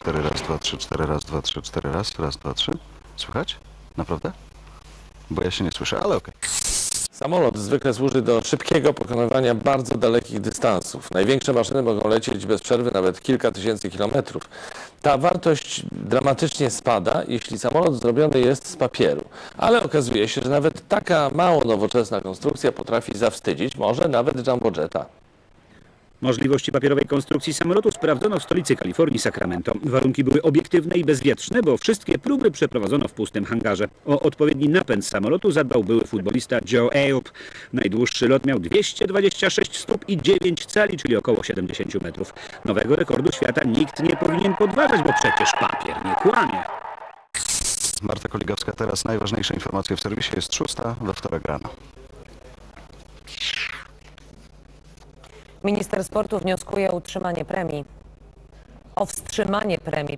cztery, raz, dwa, trzy, cztery, raz, dwa, trzy, cztery, raz, raz, dwa, trzy. Słychać? Naprawdę? Bo ja się nie słyszę, ale okej. Samolot zwykle służy do szybkiego pokonywania bardzo dalekich dystansów. Największe maszyny mogą lecieć bez przerwy nawet kilka tysięcy kilometrów. Ta wartość dramatycznie spada, jeśli samolot zrobiony jest z papieru. Ale okazuje się, że nawet taka mało nowoczesna konstrukcja potrafi zawstydzić, może nawet jumbojeta. Możliwości papierowej konstrukcji samolotu sprawdzono w stolicy Kalifornii, Sacramento. Warunki były obiektywne i bezwietrzne, bo wszystkie próby przeprowadzono w pustym hangarze. O odpowiedni napęd samolotu zadbał były futbolista Joe Ayoub. Najdłuższy lot miał 226 stóp i 9 cali, czyli około 70 metrów. Nowego rekordu świata nikt nie powinien podważać, bo przecież papier nie kłamie. Marta Koligowska, teraz najważniejsze informacje w serwisie. Jest szósta we wtorek rano. Minister sportu wnioskuje o utrzymanie premii. O wstrzymanie premii.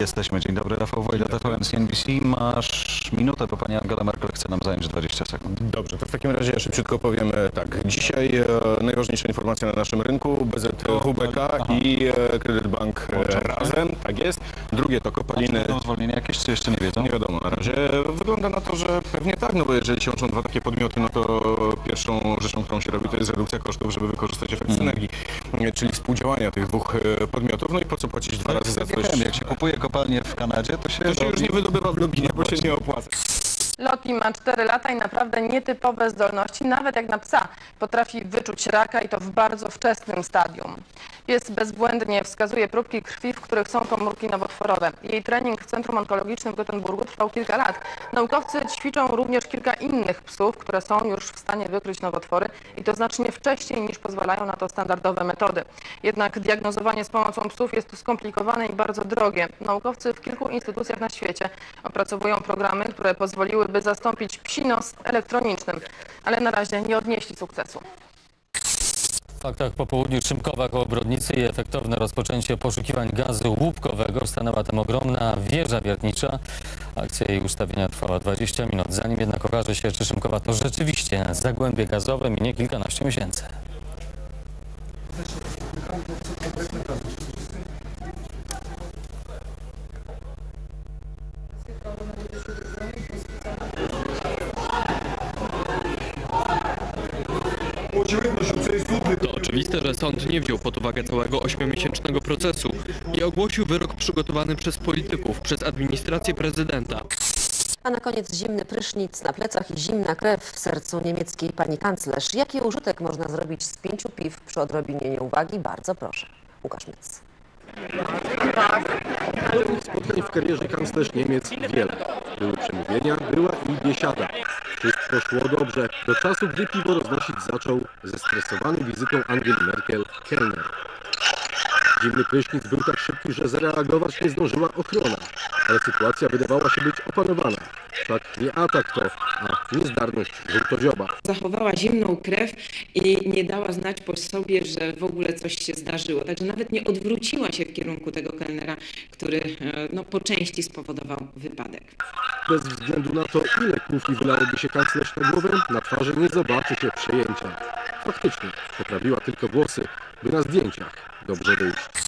Jesteśmy. Dzień dobry, Rafał Wojda, TVN CNBC. Masz minutę, bo pani Angela Merkel chce nam zająć 20 sekund. Dobrze, to w takim razie ja szybciutko powiem e, tak. Dzisiaj e, najważniejsza informacja na naszym rynku, BZWBK i e, Kredytbank e, razem, tak jest. Drugie to kopaliny, Będą zwolnienia jakieś, czy jeszcze nie wiedzą? nie wiadomo na razie. Wygląda na to, że pewnie tak, no bo jeżeli się łączą dwa takie podmioty, no to pierwszą rzeczą, którą się robi, to jest redukcja kosztów, żeby wykorzystać efekt synergii, e, czyli współdziałania tych dwóch e, podmiotów. No i po co płacić dwa razy za coś? Jak się kupuje kopalnię w Kanadzie, to się, To się już nie wydobywa w Lubinie, bo się nie opłaca. Loki ma 4 lata i naprawdę nietypowe zdolności, nawet jak na psa. Potrafi wyczuć raka i to w bardzo wczesnym stadium. Pies bezbłędnie wskazuje próbki krwi, w których są komórki nowotworowe. Jej trening w Centrum Onkologicznym w Gotenburgu trwał kilka lat. Naukowcy ćwiczą również kilka innych psów, które są już w stanie wykryć nowotwory i to znacznie wcześniej niż pozwalają na to standardowe metody. Jednak diagnozowanie z pomocą psów jest skomplikowane i bardzo drogie. Naukowcy w kilku instytucjach na świecie opracowują programy, które pozwoliłyby zastąpić psi nos elektronicznym, ale na razie nie odnieśli sukcesu. W faktach po południu Szymkowa koło Brodnicy i efektowne rozpoczęcie poszukiwań gazu łupkowego stanęła tam ogromna wieża wiertnicza. Akcja jej ustawienia trwała 20 minut, zanim jednak okaże się, czy Szymkowa to rzeczywiście zagłębie gazowe, minie kilkanaście miesięcy. To oczywiste, że sąd nie wziął pod uwagę całego ośmiomiesięcznego procesu i ogłosił wyrok przygotowany przez polityków, przez administrację prezydenta. A na koniec zimny prysznic na plecach i zimna krew w sercu niemieckiej pani kanclerz. Jaki użytek można zrobić z pięciu piw przy odrobinie nieuwagi? Bardzo proszę. Łukasz Myc. Spotkań w karierze kanclerz Niemiec wiele. Były przemówienia, była i biesiada. Wszystko szło dobrze, do czasu, gdy piwo roznosić zaczął zestresowany wizytą Angeli Merkel kelner. Zimny prysznic był tak szybki, że zareagować nie zdążyła ochrona, ale sytuacja wydawała się być opanowana. Tak nie atak to, a niezdarność żółtodzioba. zachowała zimną krew i nie dała znać po sobie, że w ogóle coś się zdarzyło. Także nawet nie odwróciła się w kierunku tego kelnera, który e, no, po części spowodował wypadek. Bez względu na to, ile kufli wylałoby się kanclerz na głowę, na twarzy nie zobaczy się przejęcia. Faktycznie, poprawiła tylko włosy, by na zdjęciach dobrze wyjść.